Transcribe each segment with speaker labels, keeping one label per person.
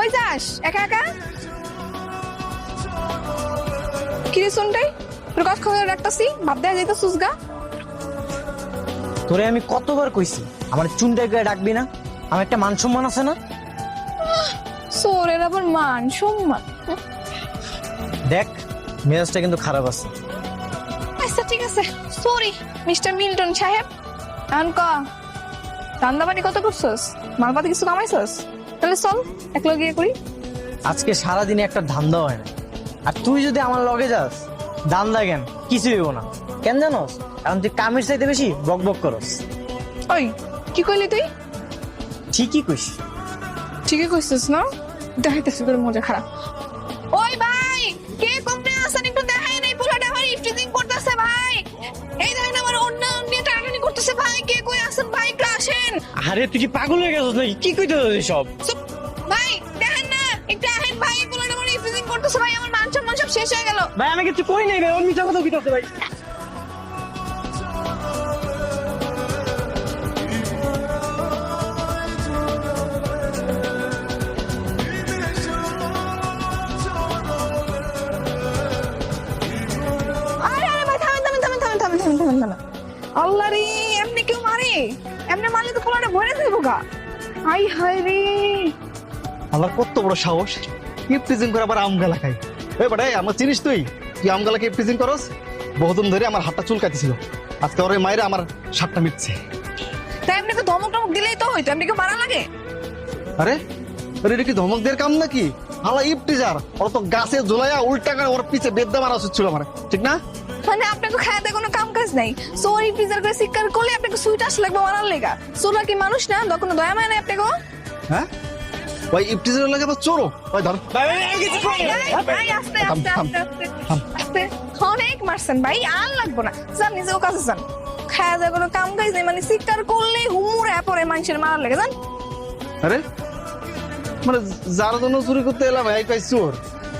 Speaker 1: কই যাস? একা একা? কি শুনটাই তোর কথা খবর রাখতাছি ভাব দেয়া যাইতো সুসগা
Speaker 2: তোরে আমি কতবার কইছি আমার চুনটা গায়ে ডাকবি না? আমার একটা মান সম্মান আছে না?
Speaker 1: সোরের আবার মান সম্মান।
Speaker 2: দেখ মেজাজটা কিন্তু খারাপ আছে।
Speaker 1: আচ্ছা ঠিক আছে। সরি মিস্টার মিল্টন সাহেব। এখন ক? রান্দাবাড়ি কত করছস? মালপাতি কিছু কামাইছস? তাহলে চল এক গিয়ে করি।
Speaker 2: আজকে সারাদিনে একটা ধান্দা হয় না। আর তুই যদি আমার লগে যাস ধান্দা কেন? কিছু হইব না। কেন জানোস? কারণ তুই কামের চাইতে বেশি বক বক করস।
Speaker 1: ওই কি কইলি তুই?
Speaker 2: ঠিকই কইস।
Speaker 1: ঠিকই কইছিস না? দেখাইতেছি তোর মজা খারাপ।
Speaker 2: আরে তুই পাগল হয়ে গেছিস নাকি? কি কইতে সব?
Speaker 1: ভাই দেখেন না একটা আহেন ভাই বলে না কোনো ইফিজিং করতেছ ভাই আমার মান সম্মান সব শেষ হয়ে গেল।
Speaker 2: ভাই আমি কিছু কই নাই ভাই ওর মিথ্যা কথা কইতাছে ভাই।
Speaker 1: আল্লাহ রে এমনি কেউ মারে এমনি মারলে তো পোলাটা ভরে দেবো গা। আই হায় রে।
Speaker 3: আমার কত বড় সাহস। ইপটিজিং করে আবার খাই ওই আমার চিনিস তুই? ইপটিজিং করস? বহুদিন ধরে আমার হাতটা চুলকাইতেছিল। আজকে ওর ওই মায়েরা আমার সাতটা মিটছে।
Speaker 1: তাই ধমক টমক দিলেই তো হইতো? মারা লাগে?
Speaker 3: আরে আরে এটা কি ধমক দের কাম নাকি? আলা ইপটিজার ওর তো গাছে ঝুলাইয়া উল্টা করে ওর পিছে বেদ্যা মারা উচিত ছিল আমার। ঠিক না?
Speaker 1: মানে আপনাকে খায়াতে কোনো কাম কাজ নাই। সোরি পিজার করে শিকার করলে আপনাকে সুইট আস লাগবে মারার লেগা। সোলা কি মানুষ না? দ কোনো দয়া মায় নাই আপনাকে
Speaker 3: হ্যাঁ? ওই ইপটিজার লাগে আবার চোরো ওই ধর।
Speaker 2: ভাই ভাই।
Speaker 1: ভাই আস্তে আস্তে আস্তে আস্তে অনেক মারছেন ভাই আর লাগবো না। যান নিজেও কাছে যান। খায়া যায় কোনো কাম কাজ নেই মানে শিকার করলেই হুমুরে পরে মানুষের মারার লেগে যান।
Speaker 3: আরে? মানে যার জন্য চুরি করতে এলাম এই কই চোর?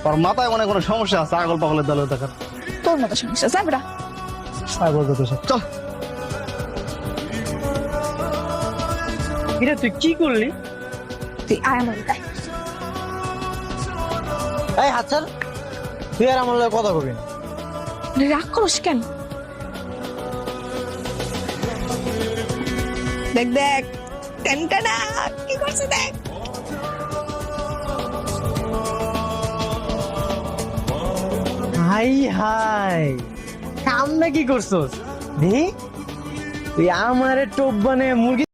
Speaker 3: ওর মাথায় মনে হয় কোনো সমস্যা আছে আগল পাগলের দলে দেখার।
Speaker 1: তোর মতো সমস্যা যা বেটা
Speaker 3: সব চল।
Speaker 2: এটা তুই কি করলি?
Speaker 1: তুই আয় আমার গায়ে
Speaker 2: এই হাত ছাড়। তুই আর আমার লগে কথা কবি না।
Speaker 1: রাগ করিস কেন? দেখ দেখ টেনটানা কি করছে দেখ?
Speaker 2: High high. কাম না কি করছস? দেখি তুই আমারে টোপ বানে মুরগি